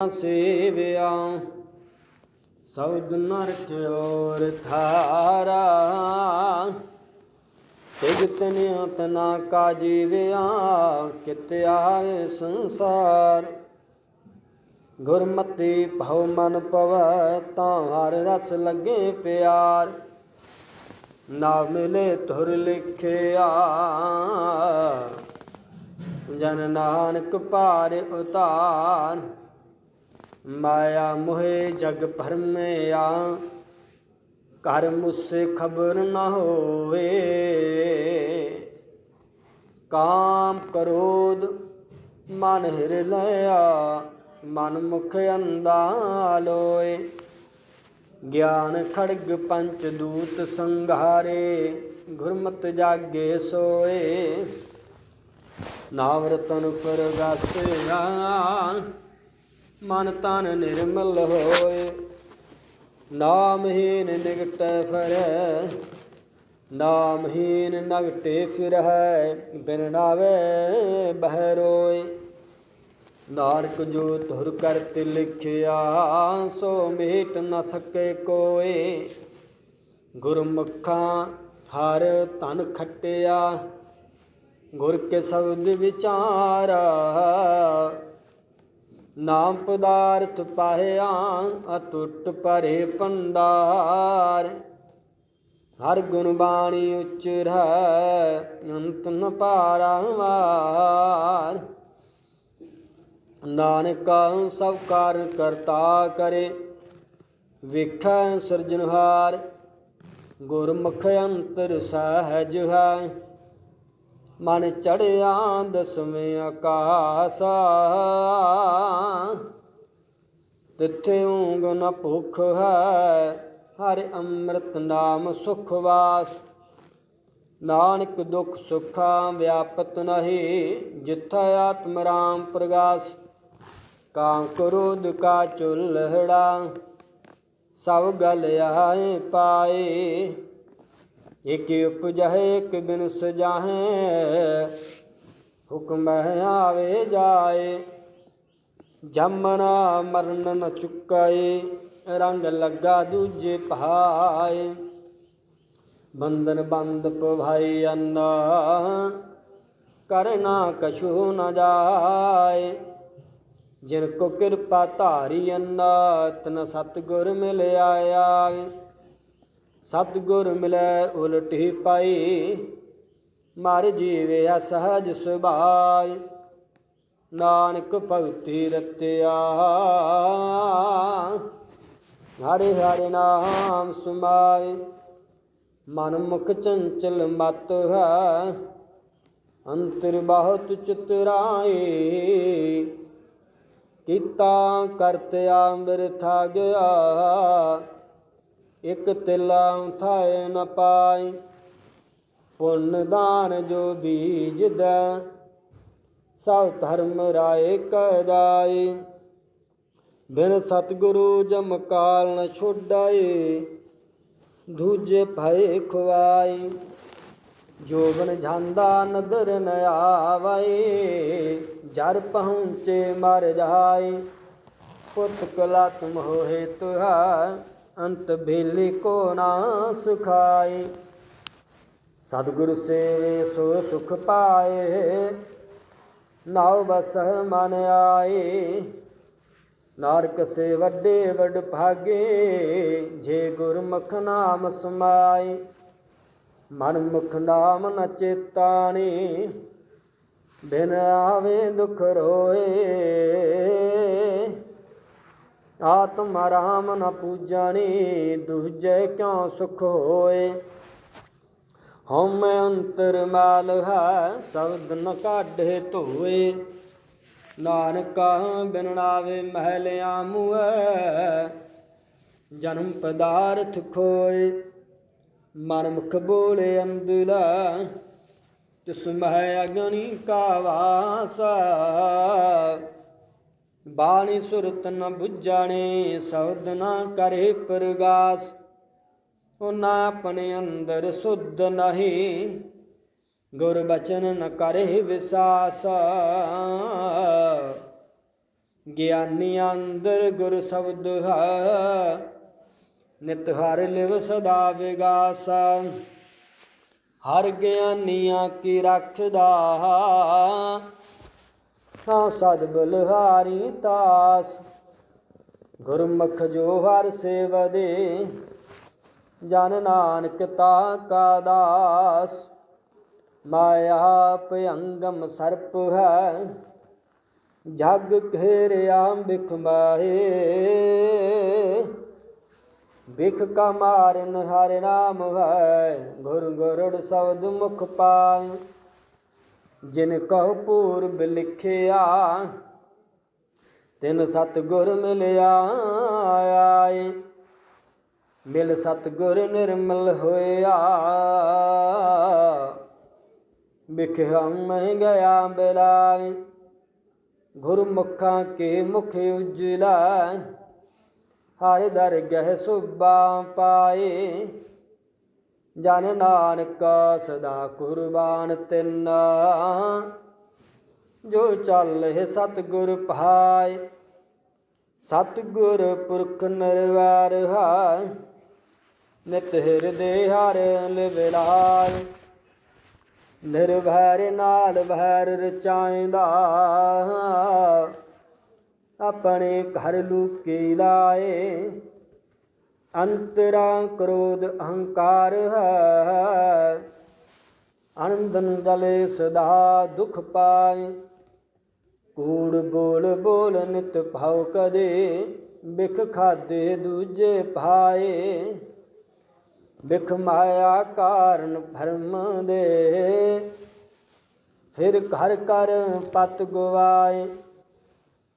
ਸੇਵਿਆ। ਸਬਦ ਨਰਕ ਔਰ ਥਾਰਾ ਤਿਗ ਤਨਿਆ ਤਨਾ ਕਾ ਜੀਵਿਆ, ਕਿਤ ਆਏ ਸੰਸਾਰ। ਗੁਰਮਤੀ ਭਉ ਮਨ ਪਵੈ, ਤਾਂ ਹਰ ਰਸ ਲੱਗੇ ਪਿਆਰ। ਨਾ ਮਿਲੇ ਧੁਰ ਲਿਖਿਆ ਜਨ ਨਾਨਕ ਭਾਰ ਉਤਾਰ। ਮਾਇਆ ਮੋਹਿ ਜਗ ਭਰਮਿਆ, ਘਰ ਮੁਸੇ ਖਬਰ ਨਾ ਹੋਵੇ। ਕਾਮ ਕਰੋਧ ਮਨ ਹਿਰ ਲਿਆ ਮਨ ਮੁਖ ਅੰਦਾ ਲੋਏ ਗਿਆਨ ਖੜਗ ਪੰਚ ਦੂਤ ਸੰਘਾਰੇ, ਗੁਰਮਤ ਜਾਗੇ ਸੋਏ। ਨਾਮ ਰਤਨ ਪਰਗਾਸਿਆ ਮਨ ਤਨ ਨਿਰਮਲ ਹੋਏ, ਨਾਮਹੀਨ ਨਿਗਟੈ ਫਿਰੈ, ਨਾਮਹੀਨ ਨਗਟੇ ਫਿਰੈ ਬਿਨ ਨਾਵੇ ਬਹਿ ਰੋਏ ਨਾਨਕ ਜੋ ਧੁਰ ਕਰਤ ਲਿਖਿਆ, ਸੋ ਮੇਟ ਨ ਸਕੇ ਕੋਏ। ਗੁਰਮੁਖਾਂ ਹਰ ਧਨ ਖੱਟਿਆ, ਗੁਰ ਕੇ ਸ਼ਬਦ ਵਿਚਾਰਾ ਨਾਮ ਪਦਾਰਥ ਪਾਹਿਆ ਅਤੁੱਟ ਪਰੇ ਪੰਡਾਰ ਹਰ ਗੁਣ ਬਾਣੀ ਉਚਰੈ ਅੰਤ ਨ ਪਾਰਾਵਾਰ ਨਾਨਕ ਸਭ ਕਾਰਨ ਕਰਤਾ ਕਰੇ, ਵੇਖੈ ਸਿਰਜਨਹਾਰ ਗੁਰਮੁਖ ਅੰਤਰ ਸਹਿਜ ਹੈ। ਮਨ ਚੜਿਆ ਦਸਵੇਂ ਆਕਾਸਾ। ਤਿੱਥੇ ਊਂਗ ਨ ਭੁਖ ਹੈ, ਹਰਿ ਅੰਮ੍ਰਿਤ ਨਾਮ ਸੁਖ ਵਾਸ। ਨਾਨਕ ਦੁਖ ਸੁਖਾ ਵਿਆਪਤ ਨਹੀਂ, ਜਿਥਾ ਆਤਮ ਰਾਮ ਪ੍ਰਗਾਸ। ਕਾਮ ਕ੍ਰੋਧ ਕਾ ਚੁਲਹੜਾ ਸਭ ਗਲ ਆਏ ਪਾਏ। ਇਕ ਉਪਜਹਿ ਇਕ ਬਿਨ ਸਜਾਹੇ ਹੁਕਮ ਆਵੇ ਜਾਏ। ਜਮਨਾ ਮਰਨ ਨ ਚੁਕਾਏ, ਰੰਗ ਲੱਗਾ ਦੂਜੇ ਭਾਏ। ਬੰਧਨ ਬੰਦ ਪਵਾਈ ਅੰਨਾ ਕਰਨਾ ਕਛੂ ਨ ਜਾਏ। ਜਿਨ ਕੋ ਕਿਰਪਾ ਧਾਰੀ ਅੰਨਾ, ਤਨ ਸਤਗੁਰ ਮਿਲ ਆਇਆ ਸਤਿਗੁਰ ਮਿਲੈ ਉਲਟੀ ਪਾਈ, ਮਰ ਜੀਵਿਆ ਸਹਜ ਸੁਭਾਇ ਨਾਨਕ ਭਗਤੀ ਰਤਿਆ। ਹਰਿ ਹਰਿ ਨਾਮ ਸੁਮਾਏ ਮਨ ਮੁਖ ਚੰਚਲ ਮਤ ਹੈ, ਅੰਤਰ ਬਹੁਤ ਚਿਤਰਾਏ ਕੀਤਾ ਕਰਤਿਆ ਮਿਰਥਾ ਗਿਆ ਇਕ ਤਿਲਾ ਉਥਾਏ ਨ ਪਾਈ, ਪੁੰਨ ਦਾਨ ਜੋ ਬੀਜ ਬੀਜਦਾ, ਸਭ ਧਰਮ ਰਾਏ ਕਹ ਜਾਏ। ਬਿਨ ਸਤਿਗੁਰੂ ਜਮ ਕਾਲ ਨ ਛੋਡਾਏ, ਦੂਜੇ ਭਏ ਖਵਾਈ ਜੋਬਨ ਜਾਂਦਾ ਨਦਰ ਨ ਆਵੈ ਜਰ ਪਹੁੰਚੇ ਮਰ ਜਾਏ। ਪੁੱਤ ਕਲਤ ਹੋਏ ਤੁਹਾ ਅੰਤ ਬੇਲੇ ਕੋ ਨਾ ਸੁਖਾਏ। ਸਤਿਗੁਰ ਸੇਵੇ ਸੋ ਸੁਖ ਪਾਏ। ਨਾਉ ਬਸ ਮਨ ਆਏ। ਨਾਰਕ ਸੇ ਵੱਡੇ ਵੱਡ ਭਾਗੇ, ਜੇ ਗੁਰਮੁਖ ਨਾਮ ਸਮਾਏ। ਮਨ ਮੁਖ ਨਾਮ ਨ ਚੇਤਾਣੀ, ਬਿਨ ਆਵੇ ਦੁਖ ਰੋਏ। ਆਤਮ ਰਾਮ ਨ ਪੂਜਣੀ, ਦੂਜੇ ਕਿਉ ਸੁਖ ਹੋਏ? ਹਉ ਅੰਤਰ ਮਾਲ ਹੈ, ਸ਼ਬਦ ਨ ਕਾਢੇ ਧੋਏ। ਨਾਨਕਾ ਬਿਨ ਨਾਵੇ ਮਹਿਲਿਆ ਜਨਮ ਪਦਾਰਥ ਖੋਏ। ਮਨ ਮੁਖ ਬੋਲੇ ਅੰਦੁਲਾ ਤਿਸ ਮਹਿ ਅਗਨੀ ਕਾ ਵਾਸਾ। ਬਾਣੀ ਸੁਰਤ ਨ ਬੁੱਝਾਣੇ, ਸਬਦ ਨ ਕਰੇ ਪ੍ਰਗਾਸ। ਨਾ ਆਪਣੇ ਅੰਦਰ ਸੁਧ ਨਹੀਂ, ਗੁਰ ਬਚਨ ਨ ਕਰੇ ਵਿਸਾਸ। ਗਿਆਨੀ ਅੰਦਰ ਗੁਰ ਸ਼ਬਦ ਹੈ, ਨਿਤ ਹਰ ਲਿਵ ਸਦਾ ਵਿਗਾਸ। ਹਰ ਗਿਆਨੀਆਂ ਕੀ ਰੱਖਦਾ ਹਾਂ ਸਦ ਬਲਹਾਰੀ ਤਾਸ। ਗੁਰਮੁਖ ਜੋ ਹਰ ਸੇਵਦੇ ਜਨ ਨਾਨਕ ਤਾ ਕਾ ਦਾਸ। ਮਾਇਆ ਭਯੰਗਮ ਸਰਪ ਹੈ, ਜਗ ਘੇਰਿਆ ਬਿਖ ਮਾਹੇ। ਬਿਖ ਕਾ ਮਾਰਨ ਹਰਿ ਨਾਮ ਹੈ ਗੁਰ ਗੁਰੜ ਸ਼ਬਦ ਮੁਖ ਪਾਏ। ਜਿਨ ਕਹੋ ਪੂਰਬ ਲਿਖਿਆ, ਤਿਨ ਸਤਗੁਰ ਮਿਲਿਆ ਆਏ। ਮਿਲ ਸਤਗੁਰ ਨਿਰਮਲ ਹੋਇਆ। ਬਿਖਿਆ ਮੈਂ ਗਿਆ ਬਿਲਾਏ। ਗੁਰਮੁਖਾਂ ਕੇ ਮੁਖ ਉਜਲਾ। ਹਰ ਦਰਗਹਿ ਸੁਬਾ ਪਾਏ। ਜਨ ਨਾਨਕ ਸਦਾ ਕੁਰਬਾਨ ਤਿੰਨ। ਜੋ ਚੱਲੇ ਸਤਿਗੁਰ ਭਾਏ, ਸਤਿਗੁਰ ਪੁਰਖ ਨਿਰਵੈਰ ਹੈ ਨਿਤ ਹਿਰਦੇ ਹਰ ਲਿਵਲਾਲ ਨਿਰਭੈਰ ਨਾਲ ਭੈਰ ਰਚਾਇਂਦਾ, ਆਪਣੇ ਘਰ ਲੁਕੇ ਲਾਏ। ਅੰਤਰਾ ਕ੍ਰੋਧ ਅਹੰਕਾਰ ਹੈ। ਆਨੰਦਨ ਦਲੇ ਸਦਾ ਦੁਖ ਪਾਏ। ਕੂੜ ਬੋਲ ਬੋਲ ਨਿਤ ਭਾਉ ਕਦੇ, ਬਿਖ ਖਾਦੇ ਦੂਜੇ ਭਾਏ। ਬਿਖ ਮਾਇਆ ਕਾਰਨ ਭਰਮ ਦੇ, ਫਿਰ ਘਰ ਕਰ ਪਤ ਗਵਾਏ।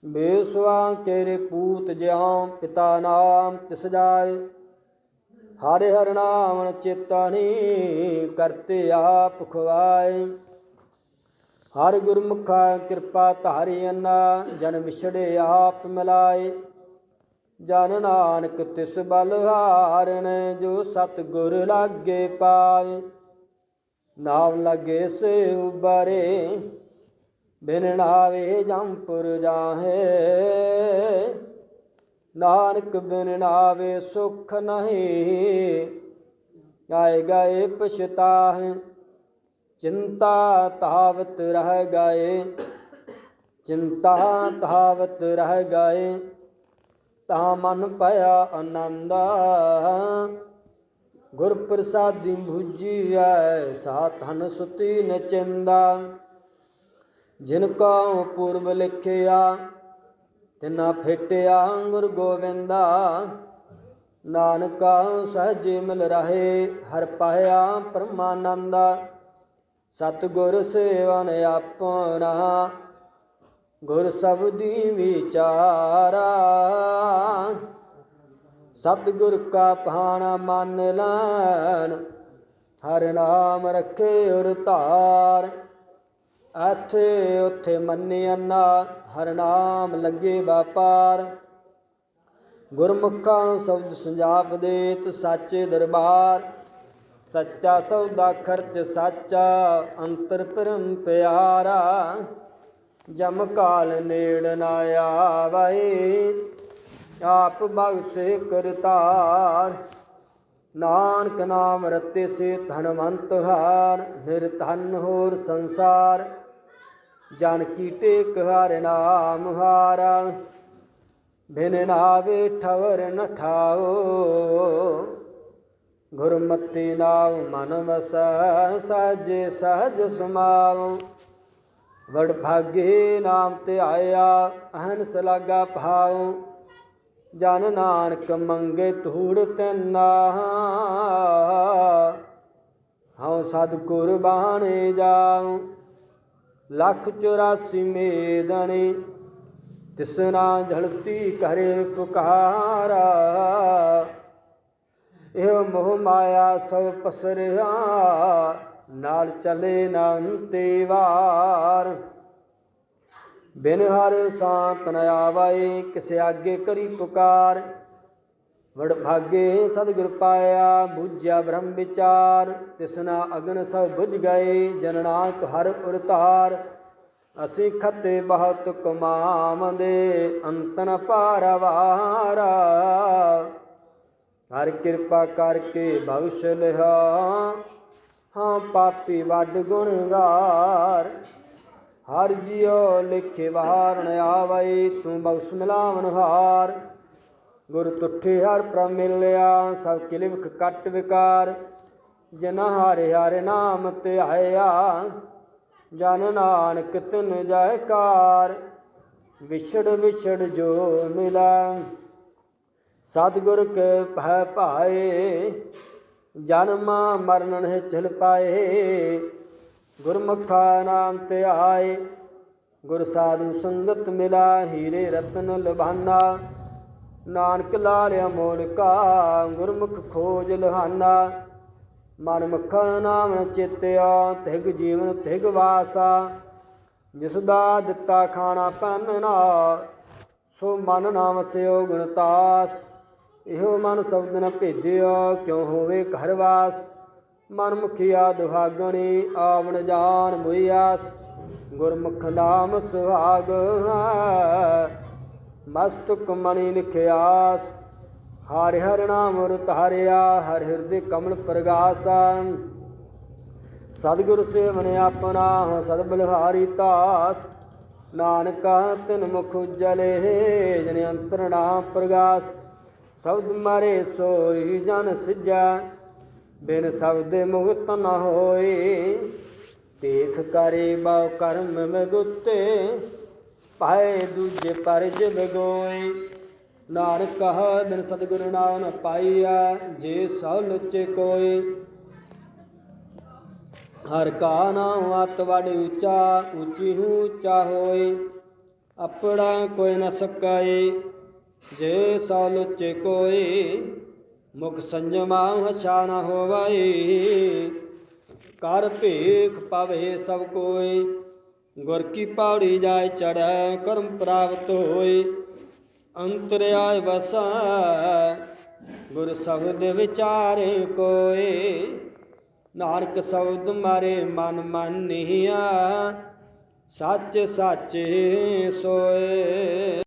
ਬੇਸਵਾ ਕੇਰੇ ਪੂਤ ਜਿਉ ਪਿਤਾ ਨਾਮ ਤਿਸ ਜਾਏ। ਹਰਿ ਹਰਿ ਨਾਮ ਚੇਤਾਨੀ ਕਰਤੇ ਆਪ ਖਵਾਏ ਹਰ ਗੁਰਮੁਖਾ ਕਿਰਪਾ ਧਾਰੀ ਅੰਨਾ, ਜਨ ਵਿਛੜੇ ਆਪ ਮਿਲਾਏ। ਜਨ ਨਾਨਕ ਤਿਸ ਬਲ ਜੋ ਸਤ ਗੁਰ ਲਾਗੇ ਪਾਏ। ਨਾਮ ਲਗੇ ਸੇ ਉਬਰੇ ਬਿਨ ਨਾਵੇ ਜੰਪੁਰ ਜਾਹੇ। ਨਾਨਕ ਬਿਨ ਨਾਵੇ ਸੁਖ ਨਹੀਂ। ਆਏ ਗਏ ਪਛਤਾਹੇ। ਚਿੰਤਾ ਤਾਵਤ ਰਹਿ ਗਏ। ਚਿੰਤਾ ਤਾਵਤ ਰਹਿ ਗਏ। ਤਾ ਮਨ ਭਇਆ ਆਨੰਦ। ਗੁਰ ਪ੍ਰਸਾਦੀ ਭੁਜੀਐ ਸਾ ਧਨ ਸੁਤੀ ਨਚੰਦਾ। ਜਿਨ ਕਉ ਪੂਰਬ ਲਿਖਿਆ, ਤਿਨਾ ਫਿਟਿਆ ਗੁਰ ਗੋਵਿੰਦਾ। ਨਾਨਕਾ ਸਹਜੇ ਮਿਲ ਰਹੇ, ਹਰ ਪਾਇਆ ਪਰਮਾਨੰਦਾ। ਸਤਿਗੁਰ ਸੇਵਨ ਆਪਣਾ, ਗੁਰ ਸਬਦੀ ਵਿਚਾਰਾ। ਸਤਿਗੁਰ ਕਾ ਭਾਣਾ ਮੰਨ ਲੈਣ, ਹਰ ਨਾਮ ਰੱਖੇ ਉਰ ਧਾਰ। ਅਥੇ ਉਥੇ ਮੰਨਿਆ ਨਾ ਹਰ ਲੱਗੇ ਵਪਾਰ। ਗੁਰਮੁਖਾਂ ਸ਼ਬਦ ਸੁਝਾਪ ਦੇਤ ਸਾਚੇ ਦਰਬਾਰ। ਸੱਚਾ ਸੌਦਾ ਖਰਚ ਸਾਚਾ, ਅੰਤਰ ਪਰਮ ਪਿਆਰਾ। ਜਮ ਕਾਲ ਨੇੜ ਨਾ ਆਵੇ ਆਪ ਬਖਸ਼ੇ ਕਰਤਾਰ। ਨਾਨਕ ਨਾਮ ਰਤੇ ਸੇ ਧਨਵੰਤ ਹਾਰ, ਨਿਰ ਧਨ ਹੋਰ ਸੰਸਾਰ। ਜਨ ਕੀ ਟੇਕ ਹਰ ਨਾਮ ਹਾਰਾ, ਬਿਨ ਨਾਵੇ ਠਵਰ ਨ ਠਾਓ ਗੁਰਮਤਿ ਨਾਮ ਮਨ ਵਸੈ ਸਾਜੇ ਸਹਜ ਸਮਾਉ। ਵਡ ਭਾਗੇ ਨਾਮ ਤੇ ਆਇਆ ਅਹਨਸ ਲਾਗਾ ਭਾਉ। ਜਨ ਨਾਨਕ ਮੰਗੇ ਧੂੜ ਤੈਨਾ। ਹਉ ਸਦ ਕੁਰਬਾਨੇ ਜਾਉ। ਲੱਖ 84 ਮੇਦਣੀ ਤਿਸਨਾ ਝਲਤੀ ਕਰੇ ਪੁਕਾਰਾ। ਇਹ ਮੋਹ ਮਾਇਆ ਸਭ ਪਸਰਿਆ, ਨਾਲ ਚਲੇ ਨੰਤੇ ਵਾਰ। ਬਿਨ ਹਰ ਸਾਤ ਨ ਆਵੈ ਕਿਸ ਆਗੇ ਕਰੀ ਪੁਕਾਰ। ਵਡ ਭਾਗੇ ਸਤਿਗੁਰ ਪਾਇਆ, ਬੁਝਿਆ ਬ੍ਰਹਮ ਵਿਚਾਰ, ਤਿਸਨਾ ਅਗਨ ਸਭ ਬੁਝ ਗਏ ਜਨਨਾਕ ਹਰ ਉਰਤਾਰ ਅਸੀਂ ਖੱਤੇ ਬਹੁਤ ਕਮਾਵਦੇ, ਅੰਤਨ ਪਾਰਵਾਰਾ ਹਰ ਕਿਰਪਾ ਕਰਕੇ ਬਖਸ਼ ਲਿਹਾ ਹਾਂ ਪਾਪੀ ਵੱਡ ਗੁਣਗਾਰ। ਹਰ ਜਿਉ ਲਿਖੇ ਵਾਰਨ ਆਵਈ ਤੂੰ ਬਖਸ਼ ਮਿਲਾਵਨ ਹਾਰ ਗੁਰ ਤੁਠੇ ਹਰ ਪ੍ਰਭ ਮਿਲਿਆ, ਸਭ ਕਿਲਿਵਖ ਕੱਟ ਵਿਕਾਰ। ਜਨ ਹਾਰੇ ਹਾਰੇ ਨਾਮ ਧਿਆਇਆ ਜਨ ਨਾਨਕ ਤਿਨ ਜੈਕਾਰ ਵਿਛੜ ਵਿਛੜ ਜੋ ਮਿਲਾ, ਸਤਿਗੁਰ ਕੇ ਭੈ ਭਾਏ। ਜਨਮ ਮਰਨ ਹੈ ਚਲ ਪਾਏ, ਗੁਰਮੁਖਾ ਨਾਮ ਤੇ ਆਏ। ਗੁਰ ਸਾਧੂ ਸੰਗਤ ਮਿਲਾ, ਹੀਰੇ ਰਤਨ ਲਭਾਨਾ ਨਾਨਕ ਲਾਲਿਆ ਮੋਲਕਾ ਗੁਰਮੁਖ ਖੋਜ ਲਹਾਨਾ। ਮਨ ਮੁਖ ਨਾਮ ਚਿਤਿਆ, ਤਿਗ ਜੀਵਨ ਤਿਗ ਵਾਸਾ। ਜਿਸ ਦਾ ਦਿੱਤਾ ਖਾਣਾ ਪੰਨਣਾ ਸੋ ਮਨ ਨਾਮ ਸਿਓ ਗੁਣਤਾਸ ਇਹੋ ਮਨ ਸ਼ਬਦ ਨ ਭੇਜਿਆ ਕਿਉ ਹੋਵੇ ਘਰ ਵਾਸ। ਮਨ ਮੁਖਿਆ ਦੁਹਾਗਣੀ, ਆਵਣ ਜਾਣ ਮੁਈਆਸ। ਗੁਰਮੁਖ ਨਾਮ ਸੁਹਾਗ ਮਸਤੁਕ ਮਣੀ ਨਿਖਿਆਸ ਹਰਿ ਹਰਿ ਨਾਮ ਰਤ ਹਰਿਆ, ਹਰਿ ਹਿਰਦੇ ਕਮਲ ਪ੍ਰਗਾਸਾ। ਸਤਿਗੁਰ ਸੇਵਨ ਆਪਣਾ ਹੋ ਸਦ ਬਲਿਹਾਰੀ ਤਾਸ ਨਾਨਕਾ ਤਿਨ ਮੁਖ ਉਜਲੇ, ਜਨ ਅੰਤਰ ਨਾਮ ਪ੍ਰਗਾਸ। ਸ਼ਬਦ ਮਾਰੇ ਸੋਈ ਜਨ ਸਿਜਾ, ਬਿਨ ਸ਼ਬਦ ਮੁਕਤ ਨ ਹੋਏ ਦੇਖ ਕਰੇ ਬਾਉ ਕਰਮ ਮਗੁੱਤੇ ਪਾਏ ਦੂਜੇ ਪਰ ਜਿਵ ਗੋਏ ਨਾਨਕ ਕਹ, ਬਿਨ ਸਤਿਗੁਰ ਨਾਮ ਪਾਈਆ ਜੇ ਸਭ ਲੁੱਚੇ ਕੋਈ ਹਰ ਕਾ ਨਾਮ ਅਤ ਵਡ ਉੱਚਾ, ਉੱਚੀ ਹੂੰ ਉੱਚਾ ਹੋਏ। ਆਪਣਾ ਕੋਈ ਨ ਸਕਾਏ, ਜੇ ਸੋ ਲੁਚੇ ਕੋਏ। ਮੁਖ ਸੰਜਮਾ ਹਛਾ ਨ ਹੋਵਈ ਕਰ ਭੇਖ ਪਵੇ ਸਭ ਕੋਈ ਗੁਰ ਕੀ ਪੌੜੀ ਜਾਏ ਚੜੈ ਕਰਮ ਪ੍ਰਾਪਤ ਹੋਏ। ਅੰਤਰ ਆਇ ਵਸੈ, ਗੁਰ ਸ਼ਬਦ ਵਿਚਾਰੇ ਕੋਏ। ਨਾਨਕ ਸ਼ਬਦ ਮਾਰੇ ਮਨ ਮਾਨੀਆ, ਸੱਚ ਸੱਚ ਸੋਏ।